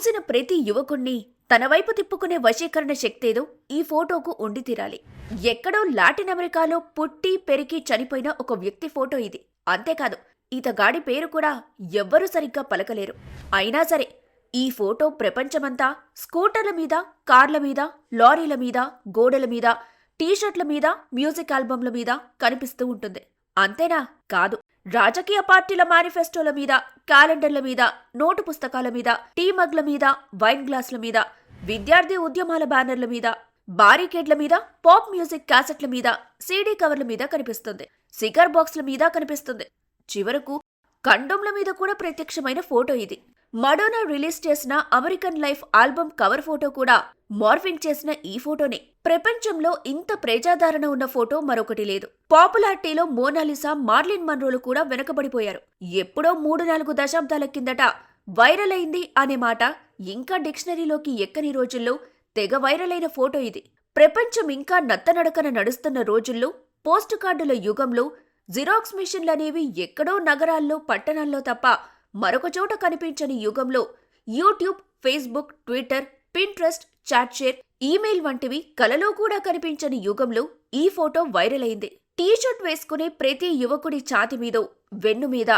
చూసిన ప్రతి యువకుణ్ణి తన వైపు తిప్పుకునే వశీకరణ శక్తేదో ఈ ఫోటోకు ఉండి తీరాలి. ఎక్కడో లాటిన్ అమెరికాలో పుట్టి పెరిగి చనిపోయిన ఒక వ్యక్తి ఫోటో ఇది. అంతేకాదు ఇతగాడి పేరు కూడా ఎవ్వరూ సరిగ్గా పలకలేరు. అయినా సరే ఈ ఫోటో ప్రపంచమంతా స్కూటర్ల మీద కార్ల మీద లారీల మీద గోడల మీద టీషర్ట్ల మీద మ్యూజిక్ ఆల్బమ్ల మీద కనిపిస్తూ ఉంటుంది. అంతేనా? కాదు. రాజకీయ పార్టీల మేనిఫెస్టోల మీద క్యాలెండర్ల మీద నోటు పుస్తకాల మీద టీ మగ్ల మీద వైన్ గ్లాసుల మీద విద్యార్థి ఉద్యమాల బ్యానర్ల మీద బారికేడ్ల మీద పాప్ మ్యూజిక్ క్యాసెట్ల మీద సీడీ కవర్ల మీద కనిపిస్తుంది. సిగర్ బాక్స్ల మీద కనిపిస్తుంది. చివరకు కండోమ్ల మీద కూడా ప్రత్యక్షమైన ఫోటో ఇది. మడోనా రిలీజ్ చేసిన American life album cover photo కూడా మార్ఫింగ్ చేసిన ఈ ఫోటోనే. ప్రపంచంలో ఇంత ప్రజాదరణ ఉన్న ఫోటో మరొకటి లేదు. పాపులారిటీలో మోనాలిసా మార్లిన్ మన్రోలు కూడా వెనకబడిపోయారు. ఎప్పుడో మూడు నాలుగు దశాబ్దాల కిందట వైరల్ అయింది అనే మాట ఇంకా డిక్షనరీలోకి ఎక్కని రోజుల్లో తెగ వైరల్ అయిన ఫోటో ఇది. ప్రపంచం ఇంకా నత్తనడకన నడుస్తున్న రోజుల్లో పోస్ట్ కార్డుల యుగంలో జిరాక్స్ మిషన్లనేవి ఎక్కడో నగరాల్లో పట్టణాల్లో తప్ప మరొక చోట కనిపించని యుగంలో యూట్యూబ్ ఫేస్బుక్ ట్విట్టర్ పింట్రెస్ట్ చాట్షేర్ ఈమెయిల్ వంటివి కలలో కూడా కనిపించని యుగంలో ఈ ఫోటో వైరల్ అయింది. టీషర్ట్ వేసుకునే ప్రతి యువకుడి ఛాతి మీదో వెన్ను మీద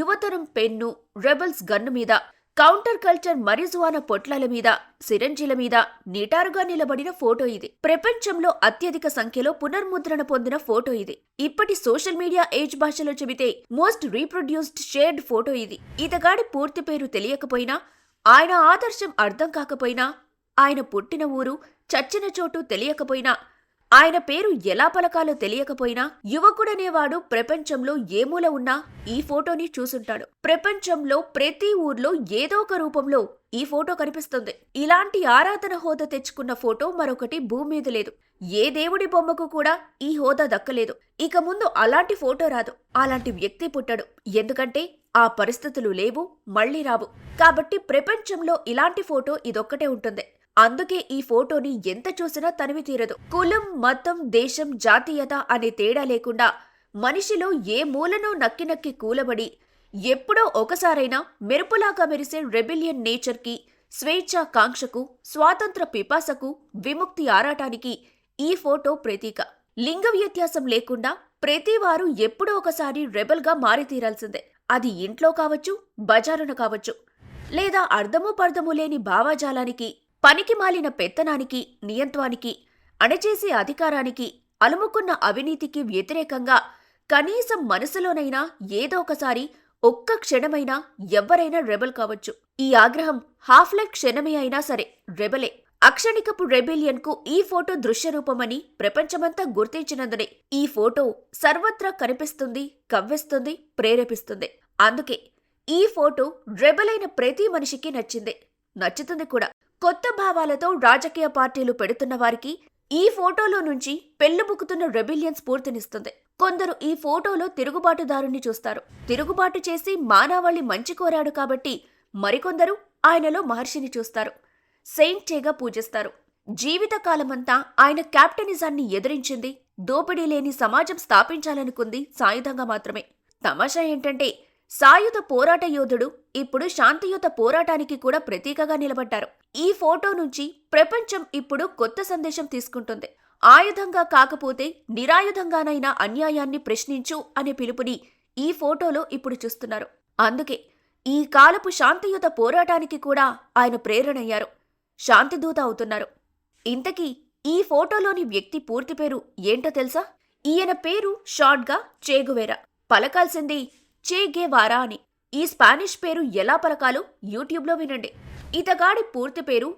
యువతరం పెన్ను రెబల్స్ గన్ను మీద కౌంటర్ కల్చర్ మరిజువాన పొట్లాల మీద సిరంజీల మీద నిటారుగా నిలబడిన ఫోటో ఇది. ప్రపంచంలో అత్యధిక సంఖ్యలో పునర్ముద్రణ పొందిన ఫోటో ఇది. ఇప్పటి సోషల్ మీడియా ఏజ్ భాషలో చెబితే మోస్ట్ రీప్రొడ్యూస్డ్ షేర్డ్ ఫోటో ఇది. ఇతగాడి పూర్తి పేరు తెలియకపోయినా ఆయన ఆదర్శం అర్థం కాకపోయినా ఆయన పుట్టిన ఊరు చచ్చిన చోటు తెలియకపోయినా ఆయన పేరు ఎలా పలకాలో తెలియకపోయినా యువకుడనేవాడు ప్రపంచంలో ఏ మూల ఉన్నా ఈ ఫోటోని చూసుంటాడు. ప్రపంచంలో ప్రతి ఊర్లో ఏదో ఒక రూపంలో ఈ ఫోటో కనిపిస్తుంది. ఇలాంటి ఆరాధన హోదా తెచ్చుకున్న ఫోటో మరొకటి భూమి మీద లేదు. ఏ దేవుడి బొమ్మకు కూడా ఈ హోదా దక్కలేదు. ఇక ముందు అలాంటి ఫోటో రాదు. అలాంటి వ్యక్తి పుట్టడు. ఎందుకంటే ఆ పరిస్థితులు లేవు మళ్ళీ రావు. కాబట్టి ప్రపంచంలో ఇలాంటి ఫోటో ఇదొక్కటే ఉంటుంది. అందుకే ఈ ఫోటోని ఎంత చూసినా తనివి తీరదు. కులం మతం దేశం జాతీయత అనే తేడా లేకుండా మనిషిలో ఏ మూలనో నక్కి నక్కి కూలబడి ఎప్పుడో ఒకసారైనా మెరుపులాగా మెరిసే రెబిలియన్ నేచర్కి స్వేచ్ఛాకాంక్షకు స్వాతంత్ర పిపాసకు విముక్తి ఆరాటానికి ఈ ఫోటో ప్రతీక. లింగ వ్యత్యాసం లేకుండా ప్రతివారు ఎప్పుడో ఒకసారి రెబల్గా మారితీరాల్సిందే. అది ఇంట్లో కావచ్చు బజారున కావచ్చు లేదా అర్థమూ పర్థమూ లేని భావాజాలానికి పనికి మాలిన పెత్తనానికి నియంత్వానికి అణచేసే అధికారానికి అలుముకున్న అవినీతికి వ్యతిరేకంగా కనీసం మనసులోనైనా ఏదో ఒకసారి ఒక్క క్షణమైనా ఎవ్వరైనా రెబల్ కావచ్చు. ఈ ఆగ్రహం హాఫ్ లైఫ్ క్షణమే అయినా సరే రెబలే. అక్షణికపు రెబిలియన్కు ఈ ఫోటో దృశ్యరూపమని ప్రపంచమంతా గుర్తించినందునే ఈ ఫోటో సర్వత్రా కనిపిస్తుంది కవ్విస్తుంది ప్రేరేపిస్తుంది. అందుకే ఈ ఫోటో రెబలైన ప్రతి మనిషికి నచ్చింది. నచ్చుతుంది కూడా. కొత్త భావాలతో రాజకీయ పార్టీలు పెడుతున్న వారికి ఈ ఫోటోలో నుంచి పెళ్ళిబుకుతున్న రెబిలియన్ స్ఫూర్తినిస్తుంది. కొందరు ఈ ఫోటోలో తిరుగుబాటుదారుని చూస్తారు. తిరుగుబాటు చేసి మానవాళి మంచి కోరాడు కాబట్టి మరికొందరు ఆయనలో మహర్షిని చూస్తారు. సెయింట్ చేగా పూజిస్తారు. జీవితకాలమంతా ఆయన క్యాప్టనిజాన్ని ఎదిరించింది. దోపిడీ లేని సమాజం స్థాపించాలనుకుంది సాయుధంగా మాత్రమే. తమాషా ఏంటంటే సాయుధ పోరాట యోధుడు ఇప్పుడు శాంతియుత పోరాటానికి కూడా ప్రతీకగా నిలబడ్డారు. ఈ ఫోటో నుంచి ప్రపంచం ఇప్పుడు కొత్త సందేశం తీసుకుంటుంది. ఆయుధంగా కాకపోతే నిరాయుధంగానైనా అన్యాయాన్ని ప్రశ్నించు అనే పిలుపుని ఈ ఫోటోలో ఇప్పుడు చూస్తున్నారు. అందుకే ఈ కాలపు శాంతియుత పోరాటానికి కూడా ఆయన ప్రేరణయ్యారు. శాంతిదూత అవుతున్నారు. ఇంతకీ ఈ ఫోటోలోని వ్యక్తి పూర్తి పేరు ఏంటో తెలుసా? ఈయన పేరు షార్ట్గా చేగువేరా. పలకాల్సింది చే గేవారా అని. ఈ స్పానిష్ పేరు ఎలా పలకాలో యూట్యూబ్లో వినండి. ఇతగాడి పూర్తి పేరు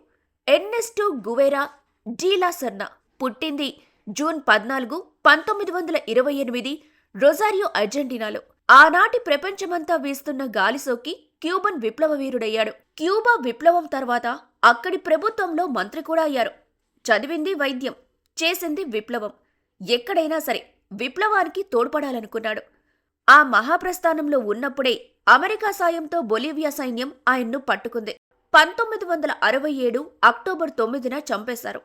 ఎర్నెస్టో గువేరా డీలా సర్నా. పుట్టింది జూన్ పద్నాలుగు పంతొమ్మిది వందల ఇరవై ఎనిమిది రొజారియో అర్జెంటీనాలో. ఆనాటి ప్రపంచమంతా వీస్తున్న గాలిసోకి క్యూబన్ విప్లవ వీరుడయ్యాడు. క్యూబా విప్లవం తర్వాత అక్కడి ప్రభుత్వంలో మంత్రి కూడా అయ్యారు. చదివింది వైద్యం చేసింది విప్లవం. ఎక్కడైనా సరే విప్లవానికి తోడ్పడాలనుకున్నాడు. ఆ మహాప్రస్థానంలో ఉన్నప్పుడే అమెరికా సాయంతో బొలీవియా సైన్యం ఆయన్ను పట్టుకుంది. పంతొమ్మిది వందల అరవై ఏడు అక్టోబర్ తొమ్మిదిన చంపేశారు.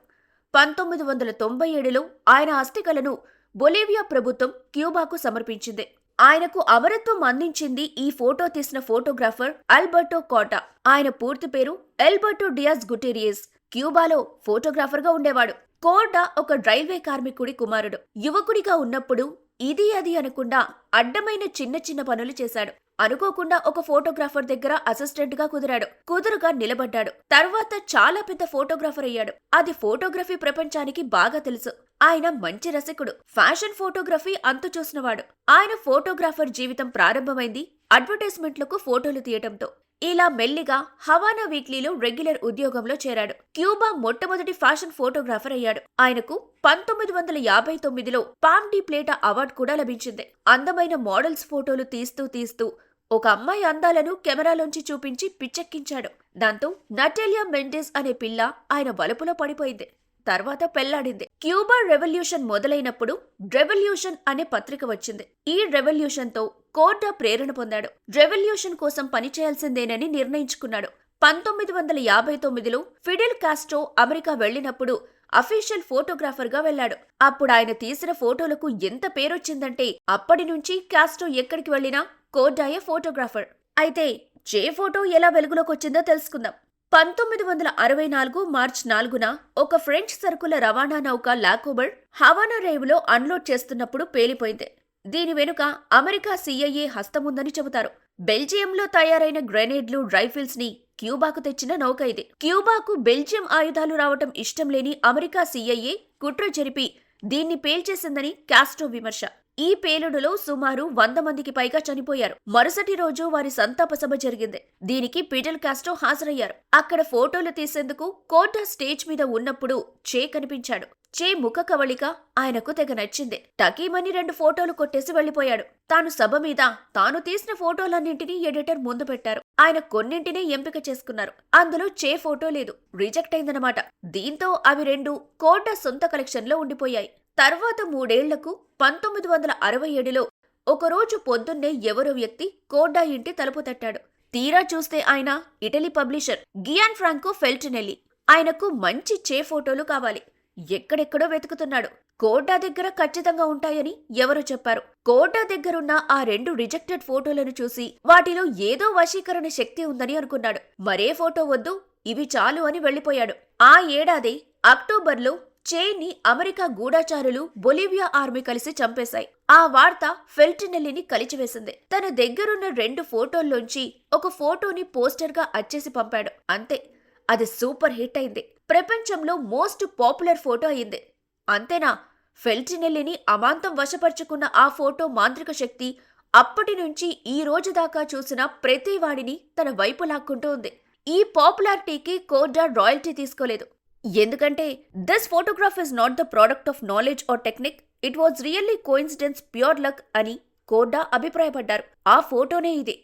పంతొమ్మిది వందల తొంభై ఏడులో ఆయన అస్థికలను బొలీవియా ప్రభుత్వం క్యూబాకు సమర్పించింది. ఆయనకు అమరత్వం అందించింది ఈ ఫోటో తీసిన ఫోటోగ్రాఫర్ అల్బర్టో కోటా. ఆయన పూర్తి పేరు ఎల్బర్టో డియాస్ గుటేరియస్. క్యూబాలో ఫోటోగ్రాఫర్గా ఉండేవాడు. కోర్డా ఒక రైల్వే కార్మికుడి కుమారుడు. యువకుడిగా ఉన్నప్పుడు ఇది అది అనకుండా అడ్డమైన చిన్న చిన్న పనులు చేశాడు. అనుకోకుండా ఒక ఫోటోగ్రాఫర్ దగ్గర అసిస్టెంట్గా కుదిరాడు. కుదురుగా నిలబడ్డాడు. తర్వాత చాలా పెద్ద ఫోటోగ్రాఫర్ అయ్యాడు. అది ఫోటోగ్రఫీ ప్రపంచానికి బాగా తెలుసు. ఆయన మంచి రసికుడు. ఫ్యాషన్ ఫోటోగ్రఫీ అంతు చూసినవాడు. ఆయన ఫోటోగ్రాఫర్ జీవితం ప్రారంభమైంది అడ్వర్టైజ్మెంట్లకు ఫోటోలు తీయటంతో. ఇలా మెల్లిగా హవానా వీక్లీలో రెగ్యులర్ ఉద్యోగంలో చేరాడు. క్యూబా మొట్టమొదటి ఫ్యాషన్ ఫోటోగ్రాఫర్ అయ్యాడు. ఆయనకు పంతొమ్మిది వందల యాభై తొమ్మిదిలో పామ్ డి ప్లేటా అవార్డు కూడా లభించింది. అందమైన మోడల్స్ ఫోటోలు తీస్తూ తీస్తూ ఒక అమ్మాయి అందాలను కెమెరాలోంచి చూపించి పిచ్చెక్కించాడు. దాంతో నటేలియా మెండెస్ అనే పిల్ల ఆయన వలుపులో పడిపోయింది. తర్వాత పెళ్ళాడింది. క్యూబా రెవల్యూషన్ మొదలైనప్పుడు రెవల్యూషన్ అనే పత్రిక వచ్చింది. ఈ రెవల్యూషన్తో కోర్డా కోర్టా ప్రేరణ పొందాడు. రెవల్యూషన్ కోసం పనిచేయాల్సిందేనని నిర్ణయించుకున్నాడు. పంతొమ్మిది వందల యాభై తొమ్మిదిలో ఫిడెల్ కాస్ట్రో అమెరికా వెళ్ళినప్పుడు అఫీషియల్ ఫోటోగ్రాఫర్గా వెళ్ళాడు. వెళ్ళాడు అప్పుడు ఆయన తీసిన ఫోటోలకు ఎంత పేరొచ్చిందంటే అప్పటి నుంచి కాస్ట్రో ఎక్కడికి వెళ్ళినా కోర్డాయే ఫోటోగ్రాఫర్. అయితే జే ఫోటో ఎలా వెలుగులోకి వచ్చిందో తెలుసుకుందాం. పంతొమ్మిది వందల అరవై నాలుగు మార్చ్ నాలుగున ఒక ఫ్రెంచ్ సరుకుల రవాణా నౌక లాకోబర్ హవానా రేవులో అన్లోడ్ చేస్తున్నప్పుడు పేలిపోయింది. దీని వెనుక అమెరికా సిఐఏ హస్తముందని చెబుతారు. బెల్జియంలో తయారైన గ్రెనేడ్లు రైఫిల్స్ని క్యూబాకు తెచ్చిన నౌక ఇది. క్యూబాకు బెల్జియం ఆయుధాలు రావటం ఇష్టం లేని అమెరికా సిఐఏ కుట్ర జరిపి దీన్ని పేల్చేసిందని కాస్ట్రో విమర్శ. ఈ పేలుడులో సుమారు వంద మందికి పైగా చనిపోయారు. మరుసటి రోజు వారి సంతాప సభ జరిగింది. దీనికి పిడల్ కాస్టో హాజరయ్యారు. అక్కడ ఫోటోలు తీసేందుకు కోట స్టేజ్ మీద ఉన్నప్పుడు చే కనిపించాడు. చే ముఖ కవళిక ఆయనకు తెగ నచ్చింది. టకీమని రెండు ఫోటోలు కొట్టేసి వెళ్ళిపోయాడు తాను సభ మీద తాను తీసిన ఫోటోలన్నింటినీ ఎడిటర్ ముందు పెట్టారు. ఆయన కొన్నింటినే ఎంపిక చేసుకున్నారు. అందులో చే ఫోటో లేదు. రిజెక్ట్ అయిందనమాట దీంతో అవి రెండు కోట సొంత కలెక్షన్లో ఉండిపోయాయి. తర్వాత మూడేళ్ళకు పంతొమ్మిది వందల అరవై ఏడులో ఒకరోజు పొద్దున్నే ఎవరో వ్యక్తి కోడా ఇంటి తలుపు తట్టాడు. తీరా చూస్తే ఆయన Italy publisher Gian Franco Feltrinelli. ఆయనకు మంచి చే ఫోటోలు కావాలి. ఎక్కడెక్కడో వెతుకుతున్నాడు. కోడ్డా దగ్గర ఖచ్చితంగా ఉంటాయని ఎవరో చెప్పారు. కోడ్డా దగ్గరున్న ఆ రెండు రిజెక్టెడ్ ఫోటోలను చూసి వాటిలో ఏదో వశీకరణ శక్తి ఉందని అనుకున్నాడు. మరే ఫోటో వద్దు ఇవి చాలు అని వెళ్ళిపోయాడు ఆ ఏడాది అక్టోబర్లో చేని అమెరికా గూఢాచారులు బొలివియా ఆర్మీ కలిసి చంపేశాయి. ఆ వార్త ఫెల్టినెల్లిని కలిచివేసింది. తన దగ్గరున్న రెండు ఫోటోల్లోంచి ఒక ఫోటోని పోస్టర్గా అచ్చేసి పంపాడు. అంతే అది సూపర్ హిట్ అయింది. ప్రపంచంలో మోస్ట్ పాపులర్ ఫోటో అయింది. అంతేనా? ఫెల్టినెల్లిని అమాంతం వశపరుచుకున్న ఆ ఫోటో మాంత్రిక శక్తి అప్పటి నుంచి ఈ రోజు దాకా చూసిన ప్రతి వాడిని తన వైపు లాక్కుంటూ ఉంది. ఈ పాపులారిటీకి కోర్డా రాయల్టీ తీసుకోలేదు. ఎందుకంటే this photograph is not the product of knowledge or technique it was really coincidence pure luck అని కోర్డా అభిప్రాయపడ్డారు. ఆ ఫోటోనే ఇది.